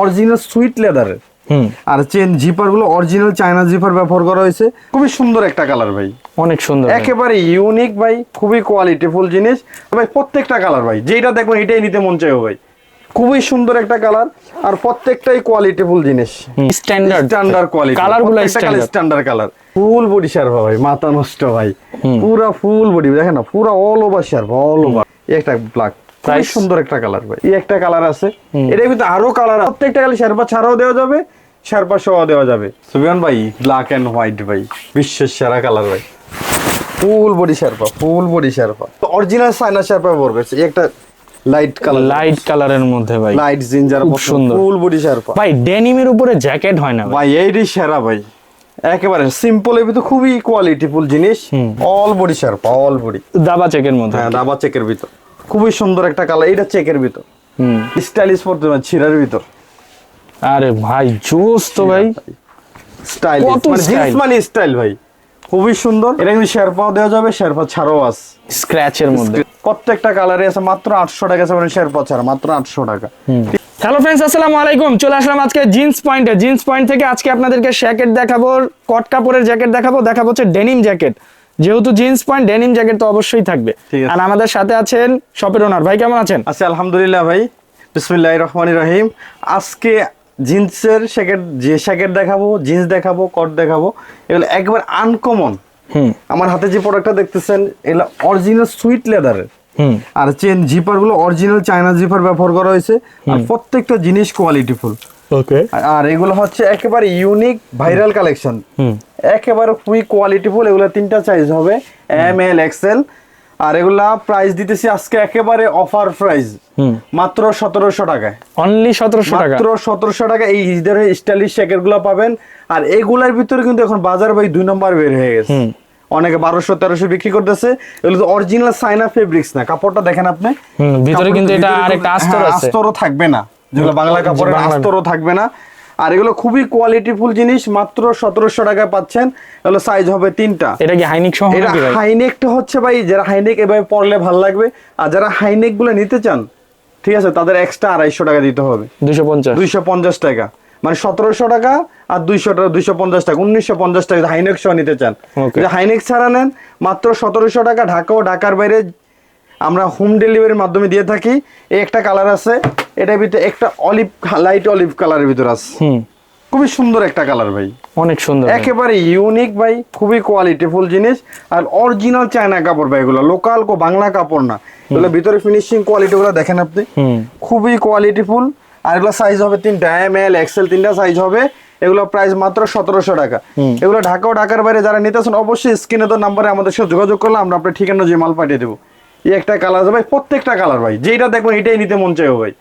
Original sweet লেদারের আর chain জিপারগুলো অরিজিনাল চায়না জিপার ব্যবহার করা হয়েছে। খুবই সুন্দর একটা কালার ভাই। অনেক সুন্দর একেবারে ইউনিক ভাই খুবই কোয়ালিটিফুল জিনিস। ভাই প্রত্যেকটা কালার ভাই যেটা দেখবেন এটাই নিতে মন চাইবে ভাই। খুবই সুন্দর একটা কালার আর প্রত্যেকটাই কোয়ালিটিফুল জিনিস। স্ট্যান্ডার্ড স্ট্যান্ডার্ড কোয়ালিটি কালারগুলো standard standard colour full body sherpa ভাই মাথা নষ্ট ভাই। পুরা ফুল বডি দেখেন না? পুরা all over sherpa all over একটা ব্ল্যাক খুবই সুন্দর একটা কালার ভাই। এই একটা কালার আছে। এটার ভিতরে আরও কালার প্রত্যেকটা কালার শার্পা ছাড়াও দেওয়া যাবে শার্পা সহ দেওয়া যাবে। সুবিয়ান ভাই ব্ল্যাক এন্ড হোয়াইট ভাই বিশ্বের সেরা কালার ভাই। Full body sherpa full body sherpa. Original China sherpa ব্যবহার এই একটা লাইট কালার লাইট কালারের মধ্যে ভাই। লাইট জিঞ্জার খুব সুন্দর। Full body sherpa. ভাই ডেনিমের উপরে জ্যাকেট হয় না ভাই। ভাই এইটাই সেরা ভাই। একেবারে সিম্পল এর ভিতর খুবই কোয়ালিটিফুল জিনিস। All body sherpa all body দাবা চেকের মধ্যে। হ্যাঁ দাবা চেকের ভিতর। খুবই সুন্দর একটা কালার। এটা চেকের ভিতর। হুম। স্টাইলিশ পড়তে পারেন ছিরার ভিতর। আরে ভাই জোস তো ভাই। স্টাইল মানে জিন্স মানে স্টাইল ভাই। খুবই সুন্দর। এটা কিন্তু শেরপাও দেওয়া যাবে শেরপা ছাড়াও আছে। স্ক্র্যাচের মধ্যে। প্রত্যেকটা কালারে আছে মাত্র আটশো টাকা আছে মানে শেরপা ছাড়া মাত্র আটশো টাকা। হ্যালো ফ্রেন্ডস আসসালামু আলাইকুম। চলে আসলাম আজকে জিন্স পয়েন্টে। জিন্স পয়েন্ট থেকে আজকে আপনাদেরকে জ্যাকেট দেখাবো কট কাপড়ের জ্যাকেট দেখাবো। দেখাবো হচ্ছে ডেনিম জ্যাকেট যেহেতু জিন্স পয়েন্ট ডেনিম জ্যাকেট তো অবশ্যই থাকবে। আর আমাদের সাথে আছেন শপের ওনার ভাই কেমন আছেন? আচ্ছা আলহামদুলিল্লাহ ভাই। বিসমিল্লাহ রহমান রহিম। আজকে জিন্সের শ্যাকেট যে শ্যাকেট দেখাবো জিন্স দেখাবো কট দেখাবো এগুলো একবার আনকমন হুম। আমার হাতে যে প্রোডাক্টটা দেখতেছেন এগুলো অরিজিনাল সুইট লেদারের হুম। আর চেন জিপারগুলো অরিজিনাল চায়না জিপার ব্যবহার করা হয়েছে। আর প্রত্যেকটা জিনিস কোয়ালিটিফুল ওকে আর এগুলো হচ্ছে একেবারে ইউনিক ভাইরাল কালেকশন হুম। একেবারে খুবই কোয়ালিটিফুল এগুলো তিনটা সাইজ হবে এম এল এক্সেল আর এগুলা প্রাইস দিতেছি আজকে একেবারে অফার প্রাইস মাত্র সতেরোশো টাকায়। অনলি সতেরোশো টাকা? মাত্র সতেরোশো টাকা এই ঈদের স্টাইলিশ জ্যাকেটগুলো পাবেন। আর এগুলার ভিতরে কিন্তু এখন বাজার ভাই দুই নম্বর বের হয়ে গেছে। অনেকে বারোশো তেরোশো বিক্রি করতেছে। এগুলো তো অরিজিনাল সাইনা ফেব্রিক্স না কাপড়টা দেখেন আপনি। ভিতরে কিন্তু এটা আরেকটা আস্তর হ্যাঁ, আছে। আস্তরও থাকবে না। যেগুলো বাংলা কাপড়ের আস্তরও থাকবে না। আর এগুলো খুবই কোয়ালিটিফুল জিনিস মাত্র সতেরোশো টাকায় পাচ্ছেন। এগুলো সাইজ হবে তিনটা। এটা কি হাইনেক সহ এটা হাইনেকটা হচ্ছে ভাই যারা হাইনেক এভাবে পরলে ভালো লাগবে। আর যারা হাইনেকগুলো নিতে চান ঠিক আছে তাদের এক্সট্রা আড়াইশো টাকা দিতে হবে। দুশো পঞ্চাশ। দুইশো পঞ্চাশ টাকা। মানে সতেরোশো টাকা আর দুইশো টাকা দুইশো পঞ্চাশ টাকা উনিশশো পঞ্চাশ টাকা হাইনেক সহ নিতে চান। হাইনেক ছাড়া নেন মাত্র সতেরোশো টাকা ঢাকা ও ঢাকার বাইরে আমরা হোম ডেলিভারির মাধ্যমে দিয়ে থাকি। এই একটা কালার আছে এটার ভিতরে একটা অলিভ লাইট অলিভ কালারের ভিতরে আছে। হুম। খুবই সুন্দর একটা কালার ভাই। অনেক সুন্দর একেবারে ইউনিক ভাই খুবই কোয়ালিটিফুল জিনিস। আর অরিজিনাল চায়না কাপড় ভাই এগুলো লোকাল কো বাংলা কাপড় না। এগুলো ভিতরে ফিনিশিং কোয়ালিটি গুলো দেখেন আপনি। হুম। খুবই কোয়ালিটিফুল আর এগুলো সাইজ হবে তিনটা এম এল এক্সেল তিনটা সাইজ হবে। এগুলো প্রাইস মাত্র সতেরোশো টাকা। এগুলো ঢাকা ও ঢাকার বাইরে যারা নিতেছেন অবশ্যই স্ক্রিনে তো নাম্বারে আমাদের সাথে যোগাযোগ করলে আমরা আপনার ঠিকানা যে মাল পাঠিয়ে দেবো। এই একটা কালার ভাই প্রত্যেকটা কালার ভাই। যেটা দেখবেন এটাই নিতে মন চাইবে ভাই।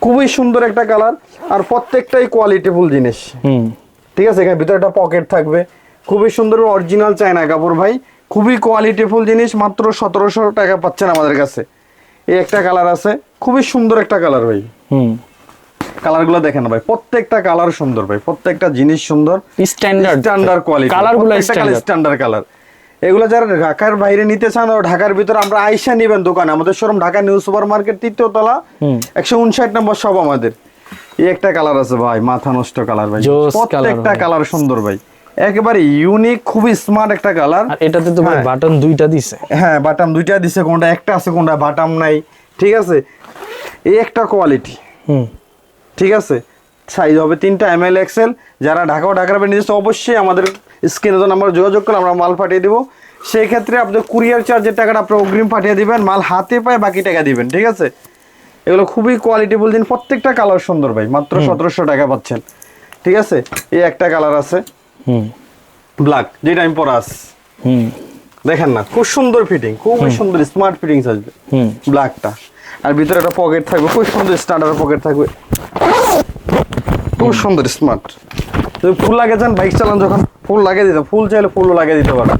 খুবই সুন্দর একটা কালার আর প্রত্যেকটাই কোয়ালিটিফুল জিনিস। হুম। ঠিক আছে? এখানে ভিতরে একটা পকেট থাকবে। খুবই সুন্দর অরিজিনাল চায়না কাপড় ভাই। খুবই কোয়ালিটিফুল জিনিস মাত্র সতেরোশো টাকা পাচ্ছেন আমাদের কাছে। এই একটা কালার আছে। খুবই সুন্দর একটা কালার ভাই। হুম। কালারগুলো দেখেন ভাই প্রত্যেকটা কালার সুন্দর ভাই প্রত্যেকটা জিনিস সুন্দর। Standard standard quality standard colour. এগুলো যারা ঢাকার বাইরে নিতে চান ঢাকার ভিতরে আমরা আইসা নিবেন দোকানে। আমাদের showroom Dhaka new super market তৃতীয় তলা একশো উনষাট নম্বর সব আমাদের। এই একটা কালার আছে ভাই মাথা নষ্ট কালার ভাই। প্রত্যেকটা কালার সুন্দর ভাই। একেবারে ইউনিক খুবই স্মার্ট একটা কালার। আর এটাতে তো ভাই হ্যাঁ। বাটন দুইটা দিছে। হ্যাঁ বাটাম দুইটা দিছে কোনটা একটা আছে কোনটা বাটাম নাই। ঠিক আছে? এই একটা কোয়ালিটি হুম। ঠিক আছে? সাইজ হবে তিনটা এম এল এক্সেল যারা ঢাকা ও ঢাকার বাইরে নিজস্ব অবশ্যই আমাদের স্ক্রিনে তো নাম্বার যোগাযোগ করে আমরা মাল পাঠিয়ে দিব। সেই ক্ষেত্রে আপনার কুরিয়ার চার্জের টাকাটা আপনি অগ্রিম পাঠিয়ে দিবেন মাল হাতে পায় বাকি টাকা দিবেন ঠিক আছে? এগুলো খুবই কোয়ালিটিফুল দিন প্রত্যেকটা কালার সুন্দর ভাই মাত্র সতেরোশো টাকা পাচ্ছেন ঠিক আছে? এই একটা কালার আছে। হুম। ব্ল্যাক যেটা আমি পরা আছি হুম। দেখেন না খুব সুন্দর ফিটিং খুবই সুন্দর স্মার্ট ফিটিংস আসবে হুম। ব্ল্যাকটা আর ভিতরে একটা পকেট থাকবে খুব সুন্দর স্ট্যান্ডার্ড পকেট থাকবে। খুব সুন্দর স্মার্ট তুমি ফুল লাগে যান বাইক চালান যখন ফুল লাগিয়ে দিতে ফুল চাইলে ফুলও লাগিয়ে দিতে পারেন।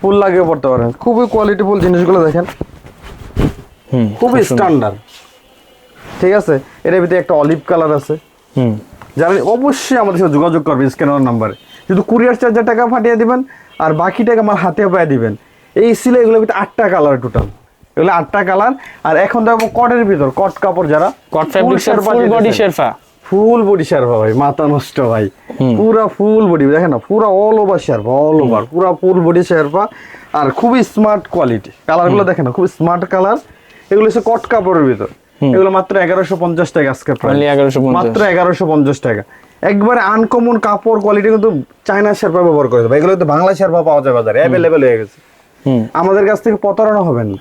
ফুল লাগিয়ে পড়তে পারেন। খুবই কোয়ালিটি ফুল জিনিসগুলো দেখেন। হুম খুবই স্ট্যান্ডার্ড ঠিক আছে? এর ভিতরে একটা অলিভ কালার আছে। হুম। যারা অবশ্যই আমাদের সাথে যোগাযোগ করবে স্ক্যানার নাম্বারে। শুধু কুরিয়ার চার্জার টাকা ফাটিয়ে দিবেন আর বাকি টাকা আমার হাতে পায়ে দিবেন। এই ছিল এগুলোর ভিতরে আটটা কালার টোটাল এগুলো আটটা কালার আর এখন দেখব কটের ভিতর কট কাপড় যারা কট ফ্যাব্রিক্স এর full body sherpa full body sherpa ভাই মাথা নষ্ট ভাই। পুরা ফুল বডি দেখেন না পুরা all over sherpa all over পুরা ফুল বডি শেরপা আর খুবই স্মার্ট কোয়ালিটি কালারগুলো দেখেন না খুবই স্মার্ট কালার এগুলো হচ্ছে কট কাপড়ের ভিতর। এগুলো মাত্র এগারোশো পঞ্চাশ টাকা আজকে মাত্র এগারোশো পঞ্চাশ টাকা। একবারে আনকমন কাপড় কোয়ালিটি কিন্তু চায়না শেরপা ব্যবহার করে দেবে এগুলো তো বাংলা শেরপা পাওয়া যায় বাজারে অ্যাভেলেবেল হয়ে গেছে। আমাদের কাছ থেকে প্রতারণা হবেন না।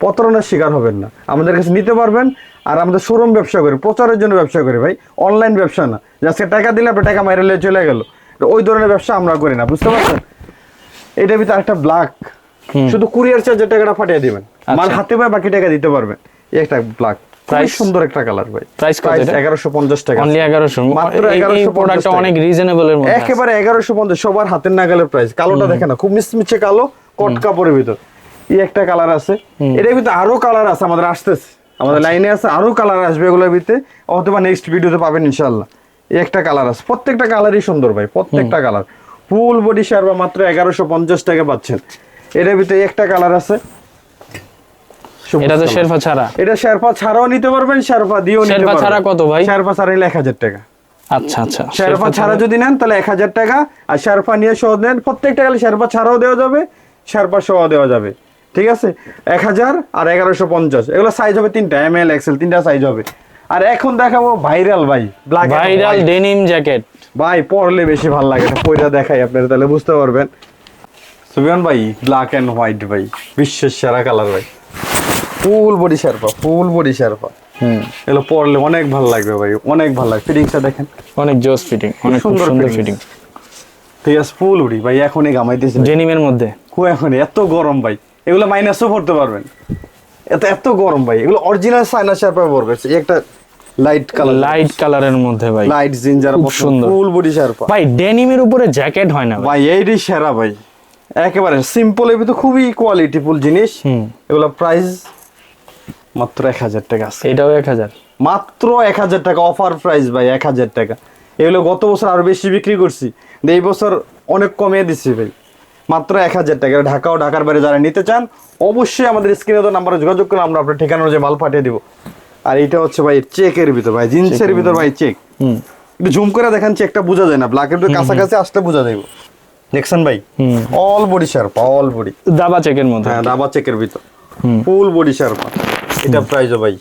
প্রতারণার শিকার হবেন না। আমাদের কাছে নিতে পারবেন আর আমাদের শোরুম ব্যবসা করি প্রচারের জন্য ব্যবসা করি ভাই। অনলাইন ব্যবসা না। আজকে টাকা দিলে আপনি টাকা মাইরে লিয়ে চলে গেল। ওই ধরনের ব্যবসা আমরা করি না বুঝতে পারছেন? এটার ভিতরে একটা ব্ল্যাক শুধু কুরিয়ার চার্জের টাকাটা ফাটিয়ে দিবেন। মাল আচ্ছা। হাতে পায় বাকি টাকা দিতে পারবেন। একটা ব্ল্যাক Price? সুন্দর একটা কালার ভাই। Price কত এটা? এগারোশো পঞ্চাশ টাকা। অনলি এগারোশো। মাত্র এই 1150 প্রোডাক্টটা অনেক রিজনেবল এর মধ্যে একেবারে এগারোশো পঞ্চাশ সবার হাতের নাগালের প্রাইস কালোটা দেখে না খুব মিচমিচে কালো কট কাপড়ের ভিতর এই একটা কালার আছে। এটার ভিতরে আরও কালার আছে আমাদের আসতেছে। আমাদের লাইনে আছে আরও কালার আসবে এগুলোর ভিতরে। অথবা নেক্সট ভিডিওতে পাবেন ইনশাল্লাহ এই একটা কালার আছে। প্রত্যেকটা কালারই সুন্দর ভাই প্রত্যেকটা কালার ফুল বডি শারবা মাত্র এগারোশো পঞ্চাশ টাকা পাচ্ছেন। এটার ভিতরে একটা কালার আছে। এটা তো colour। ছাড়া। এটা শেরপা ছাড়াও নিতে পারবেন শেরপা দিয়েও নিতে শেরপা ছাড়া কত ভাই? শেরপা ছাড়া নিলে এক হাজার টাকা। আচ্ছা আচ্ছা। শেরপা ছাড়া যদি নেন তাহলে এক হাজার টাকা। আর শেরপা নিয়ে সহ নেন প্রত্যেকটা গেলে শেরপা ছাড়াও দেওয়া যাবে শেরপা সহ দেওয়া যাবে। ঠিক আছে? এক হাজার আর এগারোশো পঞ্চাশ। এগুলো সাইজ হবে তিনটা এম এল এক্সেল তিনটা সাইজ হবে। আর এখন দেখাবো ভাইরাল ভাই ব্ল্যাক ভাইরাল ডেনিম জ্যাকেট ভাই পরলে বেশি ভালো লাগে পয়টা দেখাই আপনারা তাহলে বুঝতে পারবেন। সুবিয়ান ভাই ব্ল্যাক এন্ড হোয়াইট ভাই বিশ্বের সেরা কালার ভাই। Full body sherpa full body sherpa হুম। এগুলো পরলে অনেক ভালো লাগবে ভাই অনেক ভালো লাগবে। ফিটিংসটা দেখেন। অনেক জোস ফিটিং অনেক সুন্দর সুন্দর ফিটিং ঠিক আছে ফুল উড়ি ভাই এখনই ঘামাইতেছি ডেনিমের মধ্যে। কো এখন এত গরম ভাই। এগুলো মাইনাসও পড়তে পারবেন। এত এত গরম ভাই। এগুলো অরিজিনাল সাইনা শার্পা পড়বে একটা লাইট কালার লাইট কালারের মধ্যে ভাই। লাইট জিঞ্জার খুব সুন্দর। ফুল বডি শার্পা ভাই ডেনিমের উপরে জ্যাকেট হয় না ভাই এইটাই সেরা ভাই। একেবারে সিম্পল এর ভিতরে খুবই কোয়ালিটিফুল জিনিস। হুম। এগুলো প্রাইস মাত্র এক হাজার টাকা আছে। এটাও এক হাজার। মাত্র এক হাজার টাকা অফার প্রাইস ভাই এক হাজার টাকা। এগুলো গত বছর আরও বেশি বিক্রি করছি। এই বছর অনেক কমিয়ে দিচ্ছি ভাই। মাত্র এক হাজার টাকা। ঢাকা ও ঢাকার বাইরে যারা নিতে চান অবশ্যই আমাদের স্ক্রিনে তো নাম্বারে যোগাযোগ করে আমরা আপনার ঠিকানা অনুযায়ী মাল পাঠিয়ে দিব। আর এটা হচ্ছে ভাই চেকের ভিতর ভাই জিন্সের ভিতর ভাই চেক হুম। একটু জুম করে দেখেন চেকটা বোঝা যায় না। ব্ল্যাকের ভিতর কাছাকাছি আসলে বোঝা যাইব। দেখছেন ভাই? All body sherpa all body দাবা চেকের মধ্যে। হ্যাঁ দাবা চেকের ভিতর। ফুল বডি শার্পা এটা প্রাইসও ভাই।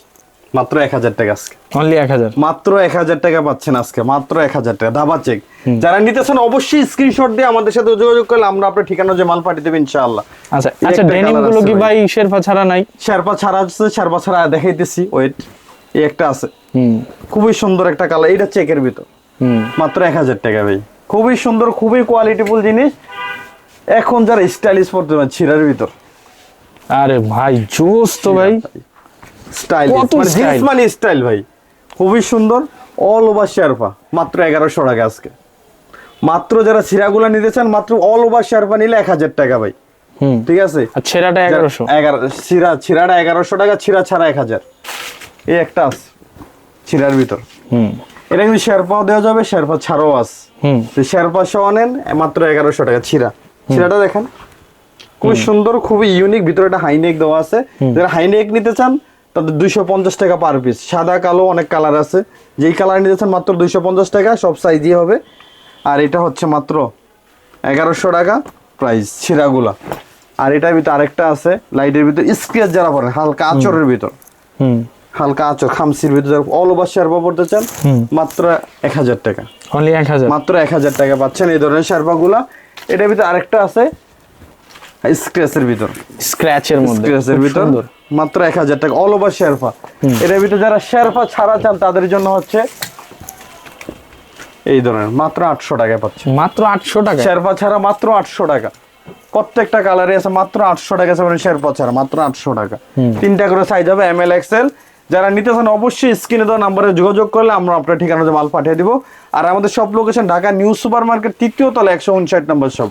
মাত্র এক হাজার টাকা আজকে। অনলি এক হাজার। মাত্র এক হাজার টাকা পাচ্ছেন আজকে মাত্র এক হাজার টাকা। দাবা চেক যারা নিতেছেন অবশ্যই স্ক্রিনশট দিয়ে আমাদের সাথে যোগাযোগ করলে আমরা আপনার ঠিকানা যে মাল পাঠিয়ে দেবো ইনশাআল্লাহ। আচ্ছা আচ্ছা ডেনিমগুলো কি ভাই। শেরফা ছাড়া নাই? শারপা ছাড়া আছে শারপা ছাড়া দেখাইতেছি। ওয়েট এই একটা আছে। হুম। খুবই সুন্দর একটা কালার এটা চেকের ভিতর। হুম। মাত্র এক হাজার টাকা ভাই। খুবই সুন্দর খুবই কোয়ালিটিফুল জিনিস। এখন যারা স্টাইলিশ পড়তে পারেন ছিঁড়ার ভিতর। আরে ভাই জোস তো ভাই। স্টাইল মানে জিন্স মানে স্টাইল ভাই। খুবই সুন্দর অল ওভার শেরপা মাত্র এগারোশো টাকা আজকে। মাত্র যারা ছিঁড়াগুলো নিতে চান মাত্র অল ওভার শেরপা নিলে এক হাজার টাকা ভাই। ঠিক আছে? ছেঁড়াটা এগারোশো? এগারো ছিঁড়া ছিঁড়াটা এগারোশো টাকা ছিঁড়া ছাড়া এক হাজার। এই একটা আছে ছিঁড়ার ভিতর। হুম। এটা কিন্তু শেরপাও দেওয়া যাবে শেরপা ছাড়াও আছে। শেরপা সহ নেন মাত্র এগারোশো টাকা ছিঁড়া। ছিঁড়াটা দেখেন। খুবই সুন্দর খুবই ইউনিক ভিতরে একটা হাইনেক দেওয়া আছে। যারা হাইনেক নিতে চান তাদের দুইশো পঞ্চাশ টাকা পার পিস সাদা কালো অনেক কালার আছে। যেই কালার নিতে চান মাত্র দুইশো পঞ্চাশ টাকা সব সাইজই হবে। আর এটা হচ্ছে মাত্র এগারোশো টাকা প্রাইস ছিঁড়াগুলা আর এটার ভিতর আরেকটা আছে লাইটের ভিতর স্ক্রেচ যারা পড়েন হালকা আচরের ভিতর। হুম। হালকা আচর খামসির ভিতর অল ওভার শেরপা পড়তে চান মাত্র এক হাজার টাকা। অনলি এক হাজার। মাত্র এক হাজার টাকা পাচ্ছেন এই ধরনের শার্পাগুলা এটার ভিতরে আরেকটা আছে স্ক্র্যাচের ভিতর। স্ক্র্যাচের মধ্যে। স্ক্র্যাচের ভিতর। মাত্র এক হাজার টাকা অল ওভার শেরপা এটার ভিতর যারা শেরপা ছাড়া চান তাদের জন্য হচ্ছে এই ধরনের মাত্র আটশো টাকা পাচ্ছে। মাত্র আটশো টাকা? শেরপা ছাড়া মাত্র আটশো টাকা। প্রত্যেকটা কালারে আছে মাত্র আটশো টাকা আছে মানে শেরপা ছাড়া মাত্র আটশো টাকা। তিনটা করে সাইজ হবে এম এল এক্সেল যারা নিতে চান অবশ্যই স্ক্রিনে দেওয়া নাম্বারে যোগাযোগ করলে আমরা আপনার ঠিকানাতে মাল পাঠিয়ে দিব। আর আমাদের সব location Dhaka new super market তৃতীয় তলা একশো উনষাট নম্বর সব